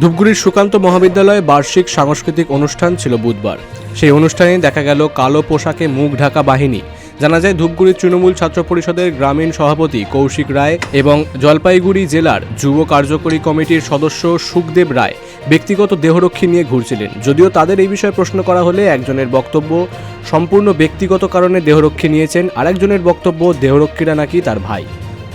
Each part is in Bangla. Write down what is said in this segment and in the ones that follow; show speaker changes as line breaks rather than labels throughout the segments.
ধূপগুড়ির সুকান্ত মহাবিদ্যালয়ে বার্ষিক সাংস্কৃতিক অনুষ্ঠান ছিল বুধবার। সেই অনুষ্ঠানে দেখা গেল কালো পোশাকে মুখ ঢাকা বাহিনী। জানা যায় ধূপগুড়ির তৃণমূল ছাত্র পরিষদের গ্রামীণ সভাপতি কৌশিক রায় এবং জলপাইগুড়ি জেলার যুব কার্যকরী কমিটির সদস্য সুখদেব রায় ব্যক্তিগত দেহরক্ষী নিয়ে ঘুরছিলেন। যদিও তাদের এই বিষয়ে প্রশ্ন করা হলে একজনের বক্তব্য সম্পূর্ণ ব্যক্তিগত কারণে দেহরক্ষী নিয়েছেন, আরেকজনের বক্তব্য দেহরক্ষীরা নাকি তার ভাই।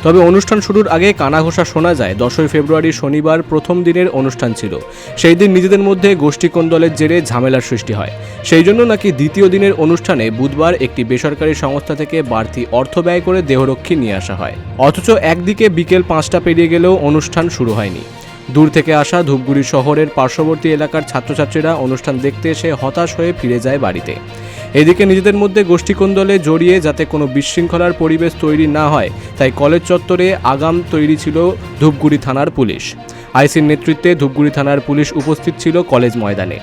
তবে অনুষ্ঠান শুরুর আগে কানাঘোষা শোনা যায়, দশই ফেব্রুয়ারি শনিবার প্রথম দিনের অনুষ্ঠান ছিল। সেই দিন নিজেদের মধ্যে গোষ্ঠী কোন্দলের জেরে ঝামেলার সৃষ্টি হয়। সেই জন্য নাকি দ্বিতীয় দিনের অনুষ্ঠানে বুধবার একটি বেসরকারি সংস্থা থেকে বাড়তি অর্থ ব্যয় করে দেহরক্ষী নিয়ে আসা হয়। অথচ একদিকে বিকেল পাঁচটা পেরিয়ে গেলেও অনুষ্ঠান শুরু হয়নি। দূর থেকে আসা ধূপগুড়ি শহরের পার্শ্ববর্তী এলাকার ছাত্রছাত্রীরা অনুষ্ঠান দেখতে এসে হতাশ হয়ে ফিরে যায় বাড়িতে। এদিকে নিজেদের মধ্যে গোষ্ঠীকোন্দলে জড়িয়ে যাতে কোনো বিশৃঙ্খলার পরিবেশ তৈরি না হয়, তাই কলেজ চত্বরে আগাম তৈরি ছিল ধূপগুড়ি থানার পুলিশ। আইসির নেতৃত্বে ধূপগুড়ি থানার পুলিশ উপস্থিত ছিল কলেজ ময়দানে।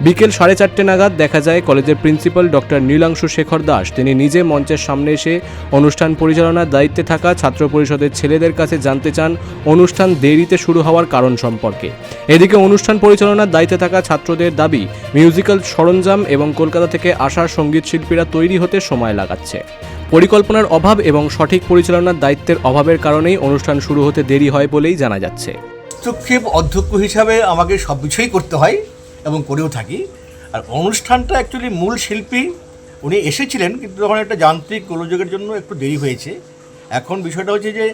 বিকেল সাড়ে চারটে নাগাদ দেখা যায় কলেজের প্রিন্সিপাল ডক্টর নীলাংশু শেখর দাস। তিনি নিজে মঞ্চের সামনে এসে অনুষ্ঠান পরিচালনার দায়িত্বে থাকা ছাত্র পরিষদের ছেলেদের কাছে জানতে চান অনুষ্ঠান দেরিতে শুরু হওয়ার কারণ সম্পর্কে। এদিকে অনুষ্ঠান পরিচালনার দায়িত্বে থাকা ছাত্রদের দাবি, মিউজিক্যাল সরঞ্জাম এবং কলকাতা থেকে আসা সংগীত শিল্পীরা তৈরি হতে সময় লাগাচ্ছে। পরিকল্পনার অভাব এবং সঠিক পরিচালনার দায়িত্বের অভাবের কারণেই অনুষ্ঠান শুরু হতে দেরি হয় বলেই জানা যাচ্ছে।
হস্তক্ষেপ অধ্যক্ষ হিসাবে আমাকে সব কিছুই করতে হয়। এবং করেও থাকি। আর অনুষ্ঠানটা অ্যাকচুয়ালি মূল শিল্পী উনি এসেছিলেন, কিন্তু তখন একটা যান্ত্রিক গোলযোগের জন্য একটু দেরি হয়েছে। এখন বিষয়টা হচ্ছে যে,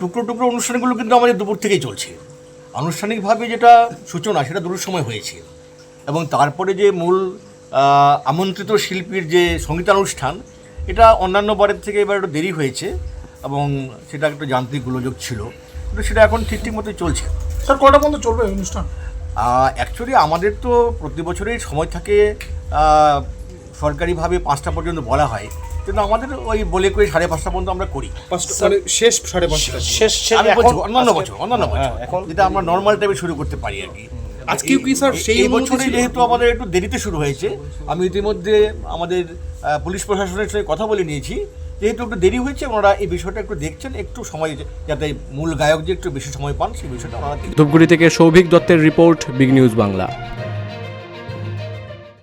টুকরো টুকরো অনুষ্ঠানগুলো কিন্তু আমাদের দুপুর থেকেই চলছে। আনুষ্ঠানিকভাবে যেটা সূচনা, সেটা দুটোর সময় হয়েছে। এবং তারপরে যে মূল আমন্ত্রিত শিল্পীর যে সঙ্গীতানুষ্ঠান, এটা অন্যান্য বারের থেকে এবার একটু দেরি হয়েছে এবং সেটা একটা যান্ত্রিক গোলযোগ ছিল। কিন্তু সেটা এখন ঠিক ঠিক মতো চলছে।
স্যার, কটা পর্যন্ত চলবে অনুষ্ঠান?
অ্যাকচুয়ালি আমাদের তো প্রতি বছরই সময় থাকে সরকারিভাবে পাঁচটা পর্যন্ত বলা হয়। কিন্তু আমাদের ওই বলে করে সাড়ে পাঁচটা পর্যন্ত আমরা করি।
পাঁচটা মানে শেষ সাড়ে পাঁচটা
শেষ
অন্যান্য বছর অন্যান্য
হ্যাঁ,
বছর।
এখন
যেটা আমরা নর্মাল টাইমে শুরু করতে পারি আর কি।
আজকেও কি স্যার সেই
বছরে যেহেতু আমাদের একটু দেরিতে শুরু হয়েছে আমি ইতিমধ্যে আমাদের পুলিশ প্রশাসনের সঙ্গে কথা বলে নিয়েছি। যেহেতু একটু দেরি হয়েছে, ওনারা এই বিষয়টা একটু দেখছেন, একটু সময় যাতে মূল গায়ক যে একটু বেশি সময় পান, সেই বিষয়টা ওনারা
ধূপগুড়ি থেকে সৌভিক দত্তের রিপোর্ট, বিগ নিউজ বাংলা।